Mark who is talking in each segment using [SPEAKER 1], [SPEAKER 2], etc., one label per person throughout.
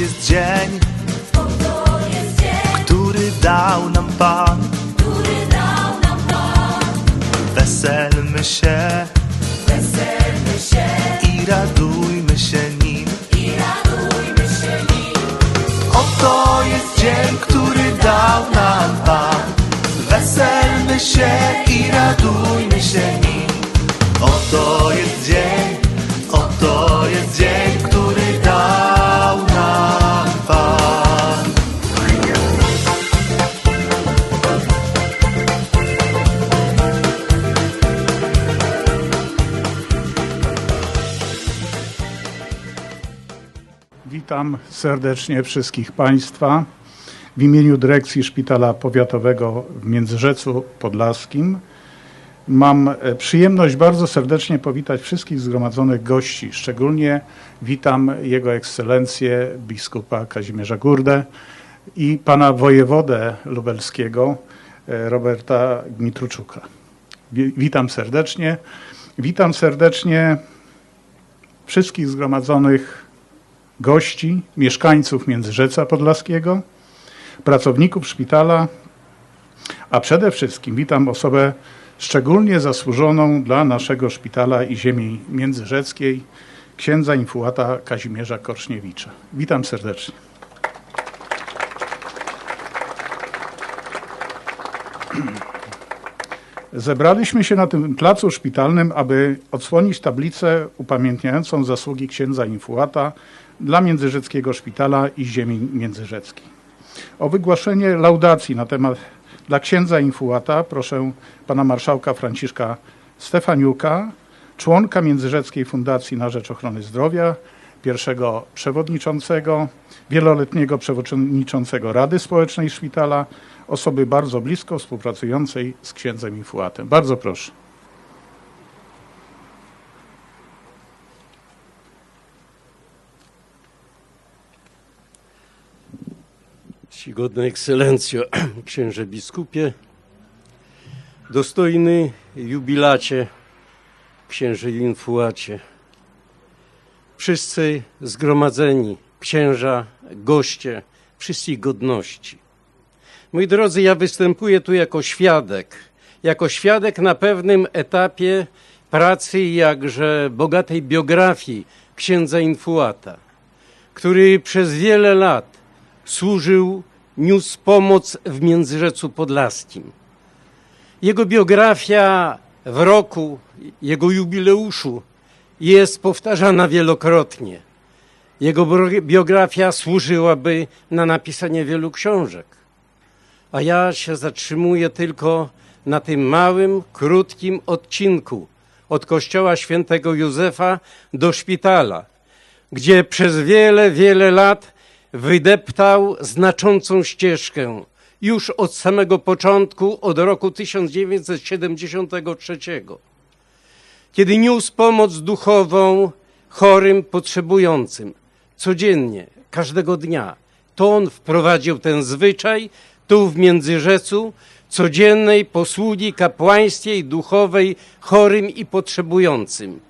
[SPEAKER 1] jest dzień,
[SPEAKER 2] Oto jest dzień,
[SPEAKER 1] który dał nam Pan.
[SPEAKER 2] który dał nam Pan.
[SPEAKER 1] Weselmy się
[SPEAKER 2] Weselmy się
[SPEAKER 1] i radujmy się nim.
[SPEAKER 2] i radujmy się nim.
[SPEAKER 1] Oto jest dzień, który dał nam Pan. Weselmy się i radujmy się nim. Oto jest dzień, oto jest dzień,
[SPEAKER 3] Witam serdecznie wszystkich Państwa. W imieniu Dyrekcji Szpitala Powiatowego w Międzyrzecu Podlaskim mam e, przyjemność bardzo serdecznie powitać wszystkich zgromadzonych gości. Szczególnie witam Jego Ekscelencję biskupa Kazimierza Gurdę i pana wojewodę lubelskiego e, Roberta Gmitruczuka. Wi- Witam serdecznie. Witam serdecznie wszystkich zgromadzonych gości, mieszkańców Międzyrzeca Podlaskiego, pracowników szpitala, a przede wszystkim witam osobę szczególnie zasłużoną dla naszego szpitala i ziemi międzyrzeckiej, księdza infułata Kazimierza Korszniewicza. Witam serdecznie. Zebraliśmy się na tym placu szpitalnym, aby odsłonić tablicę upamiętniającą zasługi księdza Infułata dla Międzyrzeckiego Szpitala i ziemi międzyrzeckiej. O wygłoszenie laudacji na temat dla księdza Infułata proszę pana marszałka Franciszka Stefaniuka, członka Międzyrzeckiej Fundacji na Rzecz Ochrony Zdrowia, pierwszego przewodniczącego, wieloletniego przewodniczącego Rady Społecznej Szpitala, osoby bardzo blisko współpracującej z księdzem Infułatem. Bardzo proszę.
[SPEAKER 4] Czcigodna ekscelencjo, księże biskupie, dostojny jubilacie, księże infułacie, wszyscy zgromadzeni, księża, goście, wszystkich godności. Moi drodzy, ja występuję tu jako świadek, jako świadek na pewnym etapie pracy jakże bogatej biografii księdza infułata, który przez wiele lat służył, niósł pomoc w Międzyrzecu Podlaskim. Jego biografia w roku, jego jubileuszu jest powtarzana wielokrotnie. Jego biografia służyłaby na napisanie wielu książek. A ja się zatrzymuję tylko na tym małym, krótkim odcinku od kościoła świętego Józefa do szpitala, gdzie przez wiele, wiele lat wydeptał znaczącą ścieżkę już od samego początku, od roku 1973, kiedy niósł pomoc duchową chorym, potrzebującym. Codziennie, każdego dnia. To on wprowadził ten zwyczaj tu w Międzyrzecu, codziennej posługi kapłańskiej, duchowej, chorym i potrzebującym.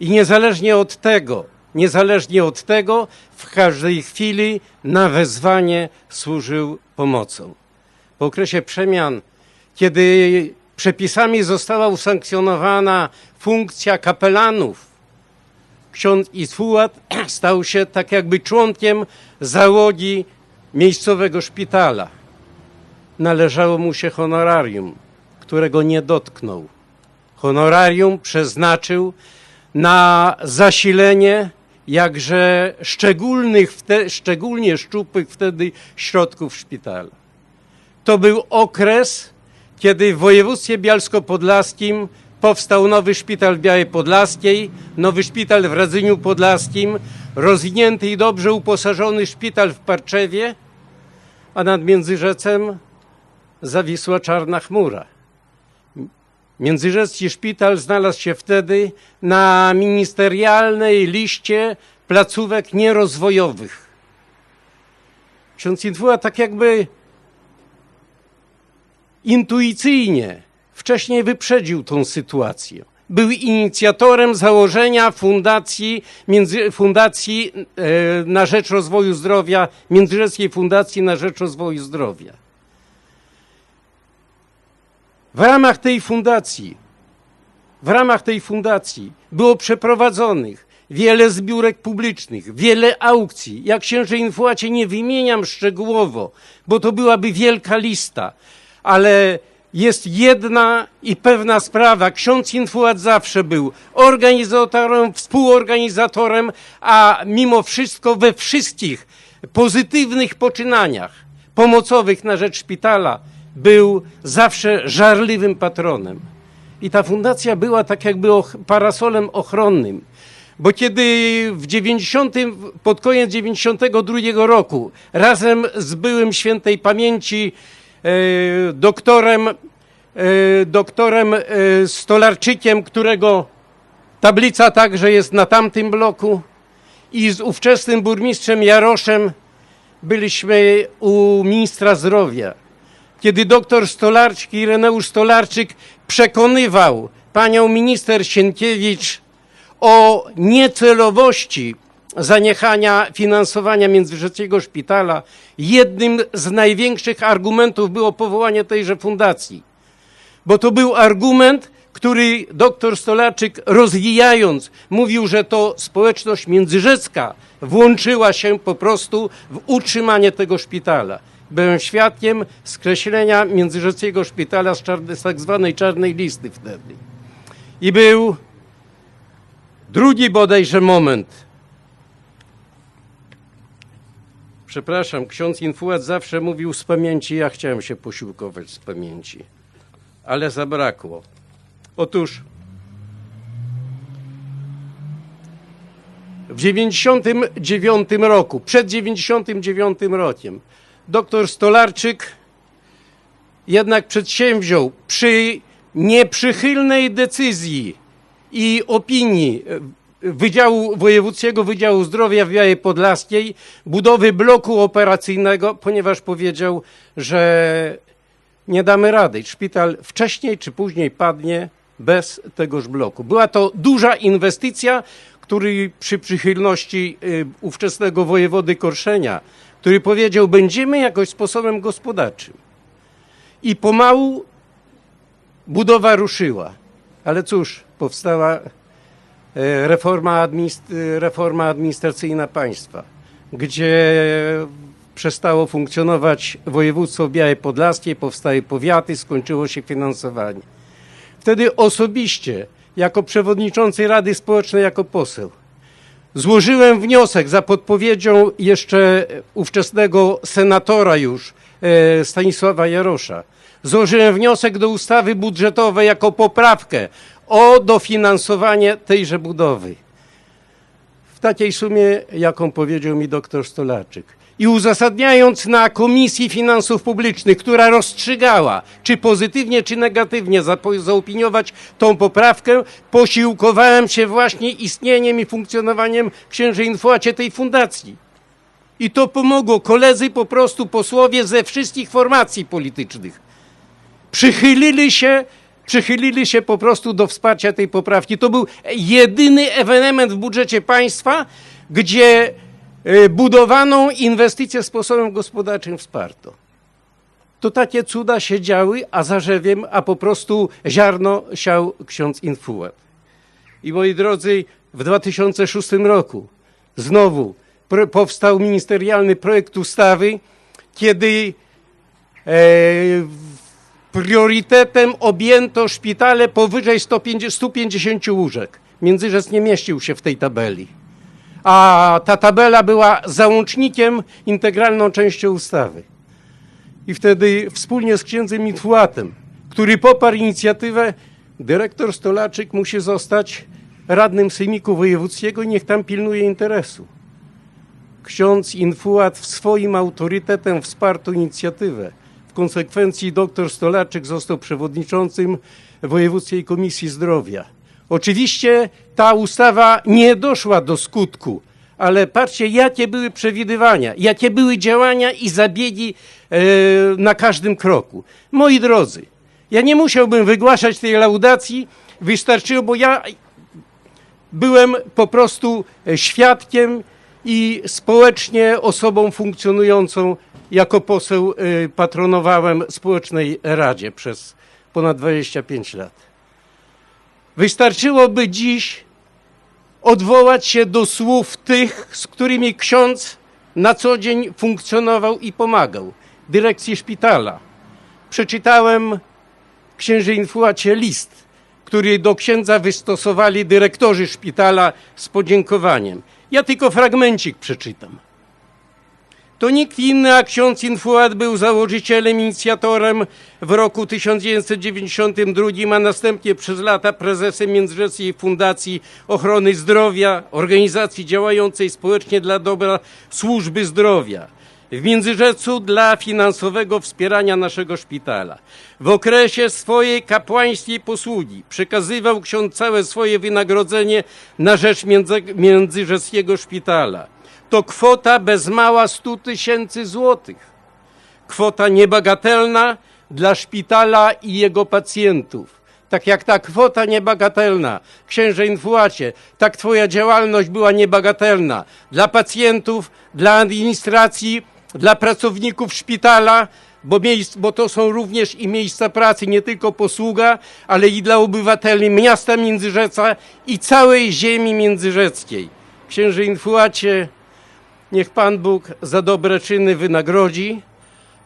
[SPEAKER 4] I niezależnie od tego, niezależnie od tego, w każdej chwili na wezwanie służył pomocą. Po okresie przemian, kiedy przepisami została usankcjonowana funkcja kapelanów, ksiądz Isfułat stał się tak jakby członkiem załogi miejscowego szpitala. Należało mu się honorarium, którego nie dotknął. Honorarium przeznaczył na zasilenie jakże szczególnych, szczególnie szczupłych wtedy środków szpitala. To był okres, kiedy w województwie bialsko-podlaskim powstał nowy szpital w Białej Podlaskiej, nowy szpital w Radzyniu Podlaskim, rozwinięty i dobrze uposażony szpital w Parczewie, a nad Międzyrzecem zawisła czarna chmura. Międzyrzecki szpital znalazł się wtedy na ministerialnej liście placówek nierozwojowych. Ksiądz Infuła tak jakby intuicyjnie wcześniej wyprzedził tą sytuację był inicjatorem założenia fundacji, między, fundacji e, na rzecz rozwoju zdrowia, Międzyrzeckiej Fundacji na rzecz rozwoju zdrowia. W ramach tej fundacji, w ramach tej fundacji było przeprowadzonych wiele zbiórek publicznych, wiele aukcji. Jak księże Infłacie nie wymieniam szczegółowo, bo to byłaby wielka lista, ale jest jedna i pewna sprawa. Ksiądz Infłat zawsze był organizatorem, współorganizatorem, a mimo wszystko we wszystkich pozytywnych poczynaniach pomocowych na rzecz szpitala był zawsze żarliwym patronem. I ta fundacja była tak jakby parasolem ochronnym. Bo kiedy w 90, pod koniec 92 roku razem z byłym świętej pamięci e, doktorem, e, doktorem e, Stolarczykiem, którego tablica także jest na tamtym bloku i z ówczesnym burmistrzem Jaroszem byliśmy u ministra zdrowia kiedy doktor Stolarczyk, Ireneusz Stolarczyk przekonywał panią minister Sienkiewicz o niecelowości zaniechania finansowania Międzyrzeckiego Szpitala, jednym z największych argumentów było powołanie tejże fundacji. Bo to był argument, który doktor Stolarczyk rozwijając mówił, że to społeczność międzyrzecka włączyła się po prostu w utrzymanie tego szpitala. Byłem świadkiem skreślenia Międzyrzeckiego Szpitala z, czarny, z tak zwanej czarnej listy wtedy. I był drugi bodajże moment. Przepraszam, ksiądz Infuat zawsze mówił z pamięci, ja chciałem się posiłkować z pamięci ale zabrakło. Otóż w 99 roku, przed 99 rokiem, doktor Stolarczyk jednak przedsięwziął przy nieprzychylnej decyzji i opinii e, Wydziału Wojewódzkiego Wydziału Zdrowia w Białej Podlaskiej budowy bloku operacyjnego, ponieważ powiedział, że nie damy rady. Szpital wcześniej czy później padnie bez tegoż bloku. Była to duża inwestycja, który przy przychylności y, ówczesnego wojewody Korszenia, który powiedział, będziemy jakoś sposobem gospodarczym. I pomału budowa ruszyła. Ale cóż, powstała e, reforma, reforma administracyjna państwa, gdzie przestało funkcjonować województwo Białe Podlaskie, powstały powiaty, skończyło się finansowanie. Wtedy osobiście, jako przewodniczący Rady Społecznej, jako poseł, złożyłem wniosek za podpowiedzią jeszcze ówczesnego senatora już e, Stanisława Jarosza. Złożyłem wniosek do ustawy budżetowej jako poprawkę o dofinansowanie tejże budowy w takiej sumie, jaką powiedział mi doktor Stolarczyk. I uzasadniając na Komisji Finansów Publicznych, która rozstrzygała, czy pozytywnie, czy negatywnie zaopiniować tą poprawkę, posiłkowałem się właśnie istnieniem i funkcjonowaniem księży Infłacie tej fundacji. I to pomogło. Koledzy po prostu, posłowie ze wszystkich formacji politycznych przychylili się, przychylili się po prostu do wsparcia tej poprawki. To był jedyny ewenement w budżecie państwa, gdzie budowaną inwestycję sposobem gospodarczym wsparto. To takie cuda się działy, a zarzewiem, a po prostu ziarno siał ksiądz Infuat. I moi drodzy, w 2006 roku znowu powstał ministerialny projekt ustawy, kiedy e, priorytetem objęto szpitale powyżej 150, 150 łóżek. Międzyrzec nie mieścił się w tej tabeli. A ta tabela była załącznikiem, integralną częścią ustawy. I wtedy wspólnie z księdzem Mitfuatem, który poparł inicjatywę, dyrektor Stolaczyk musi zostać radnym Sejmiku Wojewódzkiego i niech tam pilnuje interesu. Ksiądz Infuat swoim autorytetem wsparł inicjatywę. W konsekwencji dr Stolarczyk został przewodniczącym Wojewódzkiej Komisji Zdrowia. Oczywiście ta ustawa nie doszła do skutku, ale patrzcie, jakie były przewidywania, jakie były działania i zabiegi e, na każdym kroku. Moi drodzy, Ja nie musiałbym wygłaszać tej laudacji, wystarczyło, bo ja byłem po prostu e, świadkiem i społecznie osobą funkcjonującą jako poseł e, patronowałem Społecznej Radzie przez ponad 25 lat. Wystarczyłoby dziś odwołać się do słów tych, z którymi ksiądz na co dzień funkcjonował i pomagał. Dyrekcji szpitala. Przeczytałem księży Infuacie list, który do księdza wystosowali dyrektorzy szpitala z podziękowaniem. Ja tylko fragmencik przeczytam. To nikt inny jak ksiądz Infuat był założycielem, inicjatorem w roku 1992, a następnie przez lata prezesem Międzyrzeckiej Fundacji Ochrony Zdrowia, organizacji działającej społecznie dla dobra służby zdrowia. W Międzyrzecu dla finansowego wspierania naszego szpitala. W okresie swojej kapłańskiej posługi przekazywał ksiądz całe swoje wynagrodzenie na rzecz między, Międzyrzeckiego Szpitala. To kwota bez mała 100 tysięcy złotych. Kwota niebagatelna dla szpitala i jego pacjentów. Tak jak ta kwota niebagatelna, księże Infuacie, tak twoja działalność była niebagatelna dla pacjentów, dla administracji, dla pracowników szpitala, bo, miejsc, bo to są również i miejsca pracy, nie tylko posługa, ale i dla obywateli miasta Międzyrzeca i całej ziemi międzyrzeckiej. Księże Infuacie, Niech Pan Bóg za dobre czyny wynagrodzi,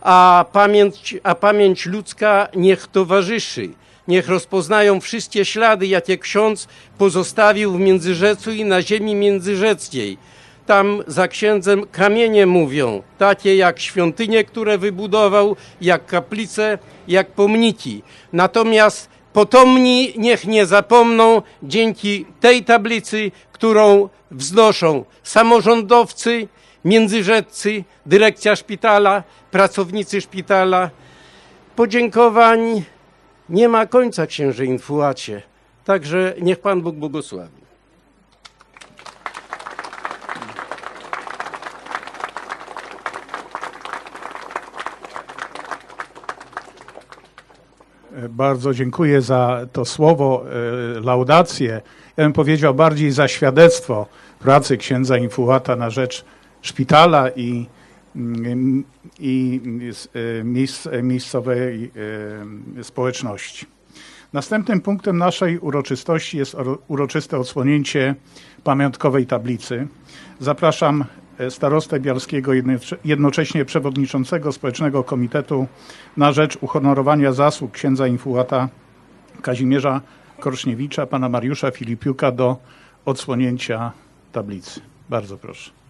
[SPEAKER 4] a pamięć, a pamięć ludzka niech towarzyszy. Niech rozpoznają wszystkie ślady, jakie ksiądz pozostawił w Międzyrzecu i na ziemi międzyrzeckiej. Tam za księdzem kamienie mówią, takie jak świątynie, które wybudował, jak kaplice, jak pomniki. Natomiast potomni niech nie zapomną dzięki tej tablicy, którą wznoszą samorządowcy, międzyrzeccy, dyrekcja szpitala, pracownicy szpitala. Podziękowań nie ma końca, księże Infuacie. Także niech Pan Bóg błogosławi.
[SPEAKER 3] Bardzo dziękuję za to słowo, e, laudację. Ja bym powiedział bardziej za świadectwo pracy księdza Infuata na rzecz szpitala i, mm, i s- e, miejsc, miejscowej e, społeczności. Następnym punktem naszej uroczystości jest uroczyste odsłonięcie pamiątkowej tablicy. Zapraszam e, starostę Bialskiego, jednocze- jednocześnie przewodniczącego Społecznego Komitetu na rzecz uhonorowania zasług księdza Infuata Kazimierza Korszniewicza, pana Mariusza Filipiuka do odsłonięcia tablicy. Bardzo proszę.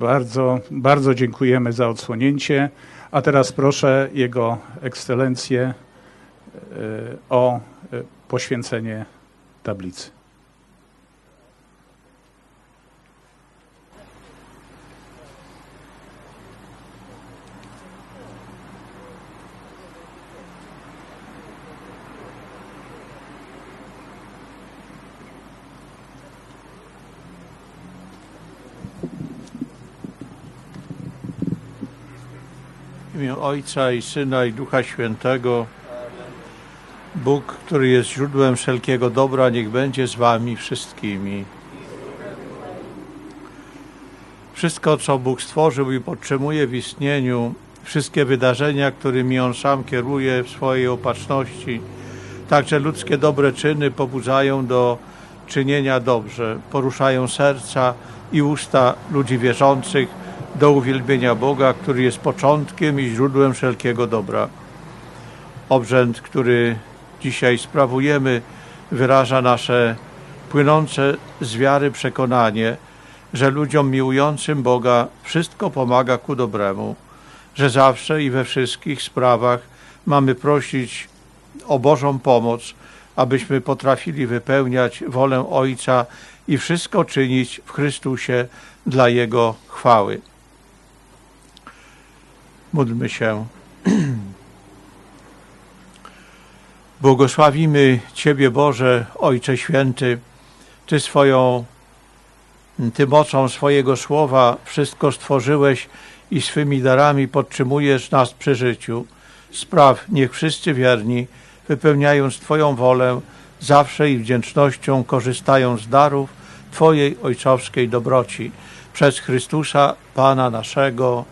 [SPEAKER 3] Bardzo, bardzo dziękujemy za odsłonięcie. A teraz proszę Jego Ekscelencję e, o e, poświęcenie tablicy.
[SPEAKER 5] Ojca i Syna i Ducha Świętego. Bóg, który jest źródłem wszelkiego dobra, niech będzie z wami wszystkimi. Wszystko, co Bóg stworzył i podtrzymuje w istnieniu, wszystkie wydarzenia, którymi On sam kieruje w swojej opatrzności, także ludzkie dobre czyny pobudzają do czynienia dobrze, poruszają serca i usta ludzi wierzących do uwielbienia Boga, który jest początkiem i źródłem wszelkiego dobra. Obrzęd, który dzisiaj sprawujemy, wyraża nasze płynące z wiary przekonanie, że ludziom miłującym Boga wszystko pomaga ku dobremu, że zawsze i we wszystkich sprawach mamy prosić o Bożą pomoc, abyśmy potrafili wypełniać wolę Ojca i wszystko czynić w Chrystusie dla Jego chwały. Módlmy się. Błogosławimy Ciebie, Boże, Ojcze Święty, Ty swoją, Ty mocą swojego słowa wszystko stworzyłeś i swymi darami podtrzymujesz nas przy życiu. Spraw, niech wszyscy wierni, wypełniając Twoją wolę, zawsze i wdzięcznością korzystają z darów Twojej ojcowskiej dobroci. Przez Chrystusa, Pana naszego.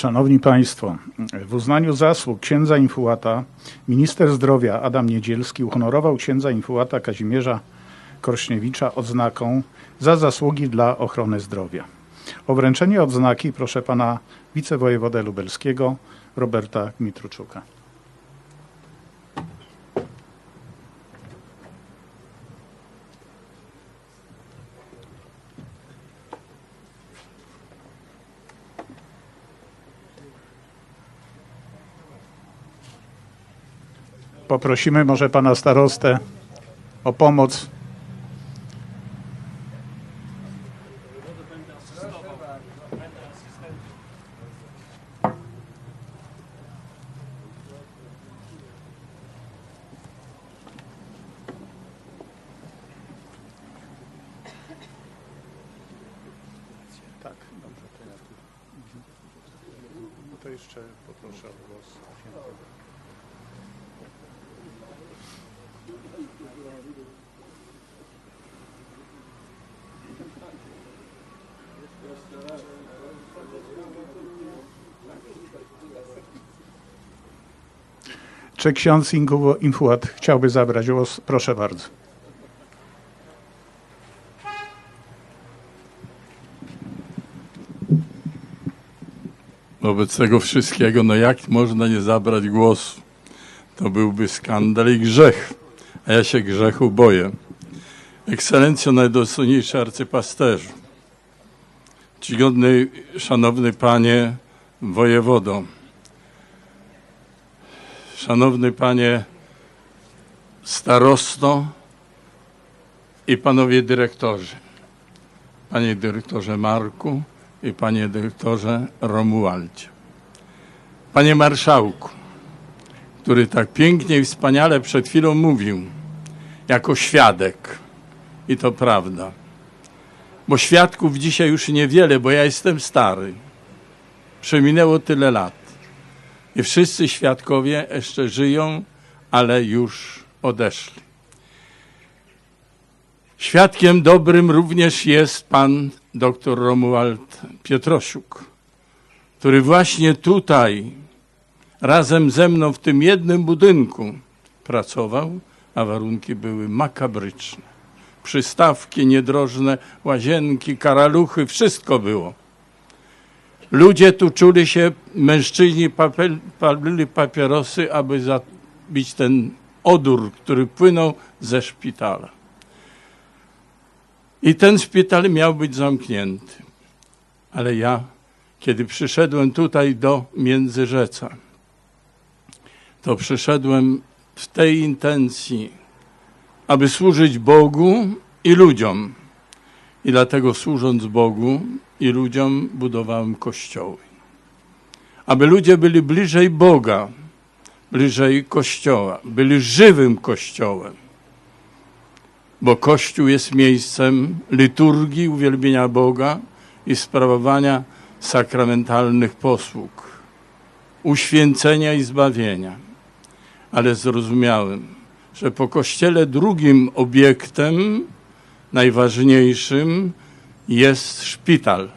[SPEAKER 3] Szanowni Państwo, w uznaniu zasług księdza Infułata minister zdrowia Adam Niedzielski uhonorował księdza Infułata Kazimierza Korśniewicza odznaką za zasługi dla ochrony zdrowia. O wręczenie odznaki proszę pana wicewojewodę lubelskiego Roberta Mitruczuka. Poprosimy może pana starostę o pomoc. Tak, ja tu. To jeszcze poproszę świętego. Czy ksiądz Infuat chciałby zabrać głos? Proszę bardzo.
[SPEAKER 6] Wobec tego wszystkiego, no jak można nie zabrać głosu? To byłby skandal i grzech, a ja się grzechu boję. Ekscelencjo najdostojniejszy arcypasterzu, czcigodny, szanowny panie wojewodo, szanowny panie starosto i panowie dyrektorzy, panie dyrektorze Marku, i panie dyrektorze Romualdzie. Panie marszałku, który tak pięknie i wspaniale przed chwilą mówił, jako świadek, i to prawda, bo świadków dzisiaj już niewiele, bo ja jestem stary. Przeminęło tyle lat. I wszyscy świadkowie jeszcze żyją, ale już odeszli. Świadkiem dobrym również jest pan dr Romuald Pietrosiuk, który właśnie tutaj razem ze mną w tym jednym budynku pracował, a warunki były makabryczne. Przystawki niedrożne, łazienki, karaluchy, wszystko było. Ludzie tu czuli się, mężczyźni palili papierosy, aby zabić ten odór, który płynął ze szpitala. I ten szpital miał być zamknięty. Ale ja, kiedy przyszedłem tutaj do Międzyrzeca, to przyszedłem w tej intencji, aby służyć Bogu i ludziom. I dlatego służąc Bogu i ludziom budowałem kościoły. Aby ludzie byli bliżej Boga, bliżej Kościoła, byli żywym Kościołem bo Kościół jest miejscem liturgii, uwielbienia Boga i sprawowania sakramentalnych posług, uświęcenia i zbawienia. Ale zrozumiałem, że po Kościele drugim obiektem, najważniejszym, jest szpital.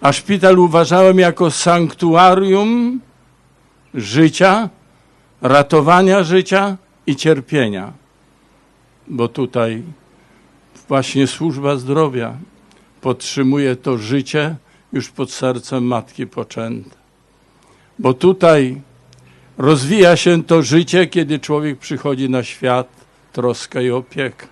[SPEAKER 6] A szpital uważałem jako sanktuarium życia, ratowania życia i cierpienia. Bo tutaj właśnie służba zdrowia podtrzymuje to życie już pod sercem matki poczęte. Bo tutaj rozwija się to życie, kiedy człowiek przychodzi na świat, troska i opieka.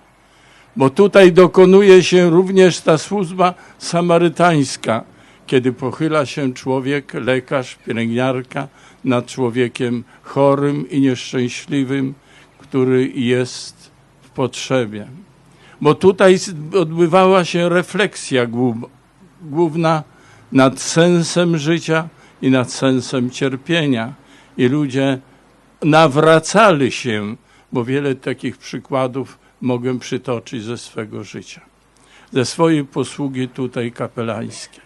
[SPEAKER 6] Bo tutaj dokonuje się również ta służba samarytańska, kiedy pochyla się człowiek, lekarz, pielęgniarka nad człowiekiem chorym i nieszczęśliwym, który jest w potrzebie. Bo tutaj odbywała się refleksja głów- główna nad sensem życia i nad sensem cierpienia. I ludzie nawracali się, bo wiele takich przykładów mogę przytoczyć ze swego życia, ze swojej posługi tutaj kapelańskiej.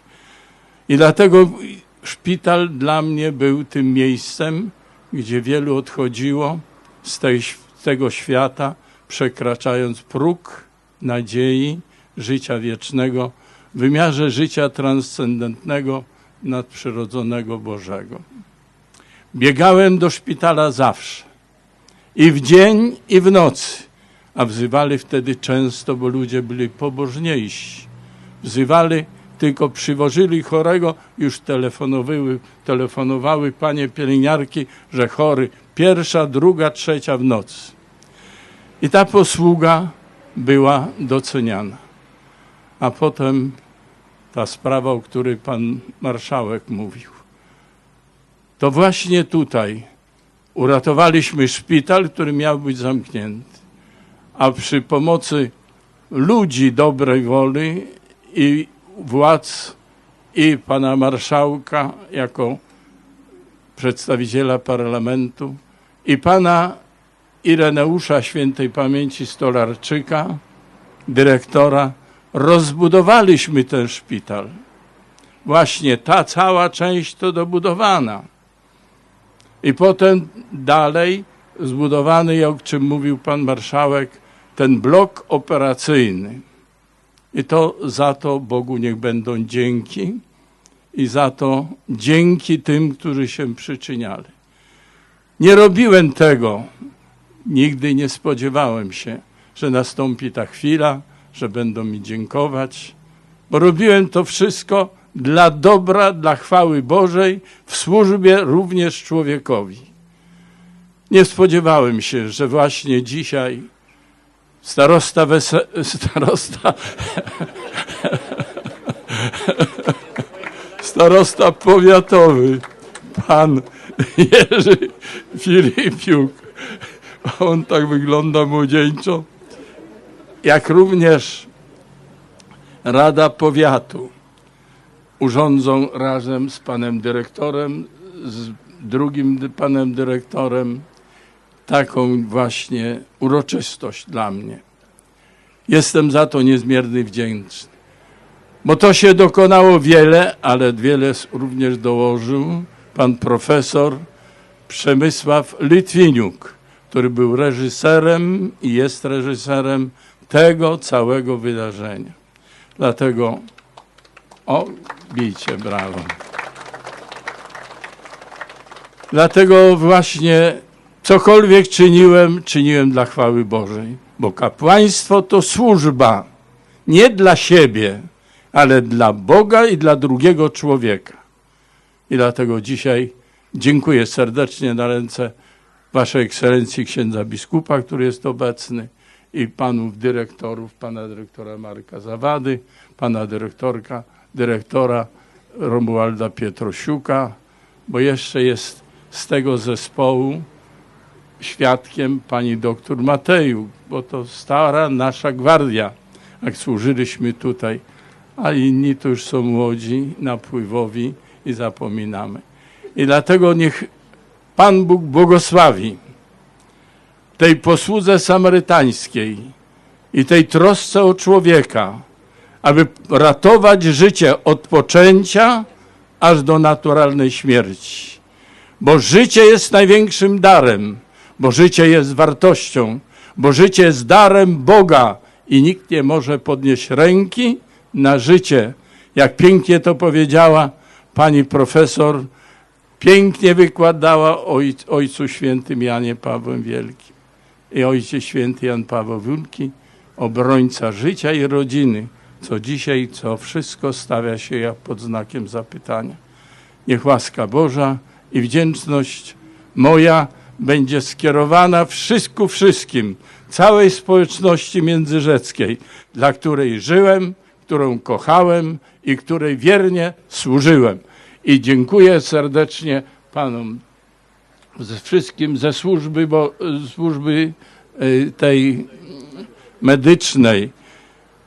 [SPEAKER 6] I dlatego szpital dla mnie był tym miejscem, gdzie wielu odchodziło z, tej, z tego świata, przekraczając próg nadziei życia wiecznego w wymiarze życia transcendentnego, nadprzyrodzonego Bożego. Biegałem do szpitala zawsze. I w dzień, i w nocy. A wzywali wtedy często, bo ludzie byli pobożniejsi. Wzywali, tylko przywożyli chorego, już telefonowały, telefonowały panie pielęgniarki, że chory pierwsza, druga, trzecia w nocy. I ta posługa była doceniana. A potem ta sprawa, o której pan marszałek mówił. To właśnie tutaj uratowaliśmy szpital, który miał być zamknięty. A przy pomocy ludzi dobrej woli i władz i pana marszałka jako przedstawiciela parlamentu i pana Ireneusza świętej pamięci Stolarczyka, dyrektora, rozbudowaliśmy ten szpital. Właśnie ta cała część to dobudowana. I potem dalej zbudowany, o czym mówił pan marszałek, ten blok operacyjny. I to za to Bogu niech będą dzięki i za to dzięki tym, którzy się przyczyniali. Nie robiłem tego, nigdy nie spodziewałem się, że nastąpi ta chwila, że będą mi dziękować, bo robiłem to wszystko dla dobra, dla chwały Bożej, w służbie również człowiekowi. Nie spodziewałem się, że właśnie dzisiaj starosta, wese, starosta, starosta powiatowy, pan Jerzy Filipiuk, on tak wygląda młodzieńczo, jak również Rada Powiatu urządzą razem z panem dyrektorem, z drugim panem dyrektorem taką właśnie uroczystość dla mnie. Jestem za to niezmiernie wdzięczny. Bo to się dokonało wiele, ale wiele również dołożył pan profesor Przemysław Litwiniuk, który był reżyserem i jest reżyserem tego całego wydarzenia. Dlatego o, bijcie, brawo. Dlatego właśnie cokolwiek czyniłem, czyniłem dla chwały Bożej, bo kapłaństwo to służba nie dla siebie, ale dla Boga i dla drugiego człowieka. I dlatego dzisiaj dziękuję serdecznie na ręce Waszej Ekscelencji księdza biskupa, który jest obecny i panów dyrektorów, pana dyrektora Marka Zawady, pana dyrektorka, dyrektora Romualda Pietrosiuka, bo jeszcze jest z tego zespołu świadkiem pani doktor Mateju, bo to stara nasza gwardia, jak służyliśmy tutaj, a inni to już są młodzi, napływowi i zapominamy. I dlatego niech Pan Bóg błogosławi tej posłudze samarytańskiej i tej trosce o człowieka, aby ratować życie od poczęcia aż do naturalnej śmierci. Bo życie jest największym darem, bo życie jest wartością, bo życie jest darem Boga i nikt nie może podnieść ręki na życie. Jak pięknie to powiedziała pani profesor pięknie wykładała ojc, Ojcu Świętym Janie Pawłem Wielkim. I Ojciec Święty Jan Paweł Wielki, obrońca życia i rodziny, co dzisiaj, co wszystko stawia się jak pod znakiem zapytania. Niech łaska Boża i wdzięczność moja będzie skierowana wszystku wszystkim, całej społeczności międzyrzeckiej, dla której żyłem, którą kochałem i której wiernie służyłem. I dziękuję serdecznie panom ze wszystkim ze służby, bo, służby y, tej medycznej,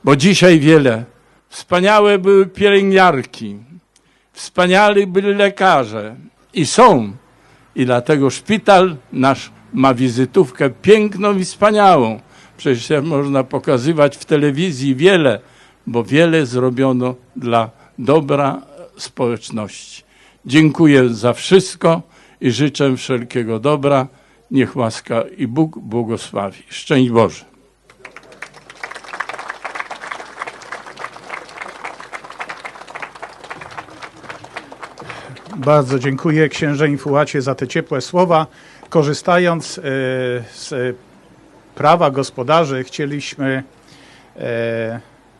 [SPEAKER 6] bo dzisiaj wiele. Wspaniałe były pielęgniarki, wspaniali byli lekarze i są. I dlatego szpital nasz ma wizytówkę piękną i wspaniałą. Przecież można pokazywać w telewizji wiele, bo wiele zrobiono dla dobra społeczności. Dziękuję za wszystko i życzę wszelkiego dobra. Niech łaska i Bóg błogosławi. Szczęść Boże.
[SPEAKER 3] Bardzo dziękuję księże Infułacie za te ciepłe słowa. Korzystając e, z prawa gospodarzy, chcieliśmy e,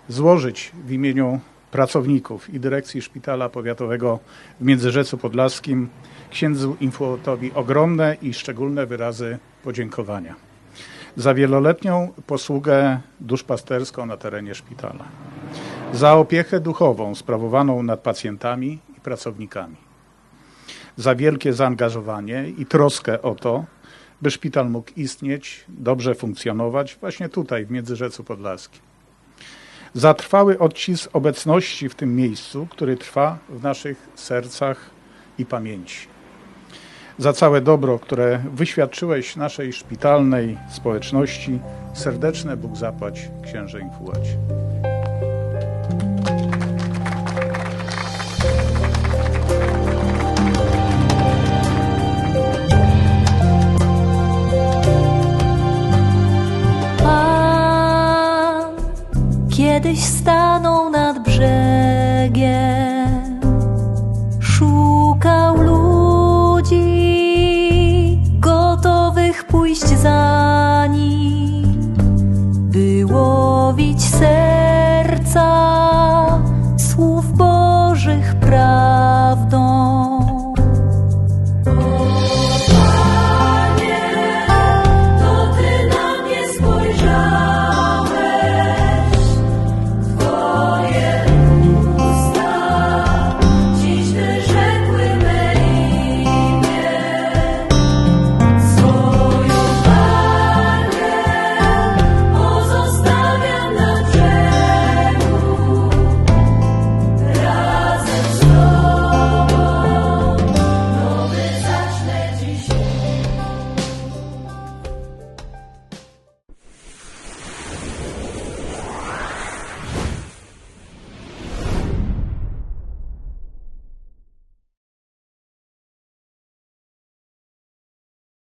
[SPEAKER 3] złożyć w imieniu pracowników i dyrekcji Szpitala Powiatowego w Międzyrzecu Podlaskim księdzu Infułatowi ogromne i szczególne wyrazy podziękowania za wieloletnią posługę duszpasterską na terenie szpitala, za opiekę duchową sprawowaną nad pacjentami i pracownikami za wielkie zaangażowanie i troskę o to, by szpital mógł istnieć, dobrze funkcjonować właśnie tutaj, w Międzyrzecu Podlaskim. Za trwały odcisk obecności w tym miejscu, który trwa w naszych sercach i pamięci. Za całe dobro, które wyświadczyłeś naszej szpitalnej społeczności, serdeczne Bóg zapłać księże Infułacie.
[SPEAKER 7] kiedyś stanął nad brzegiem, szukał ludzi gotowych pójść za.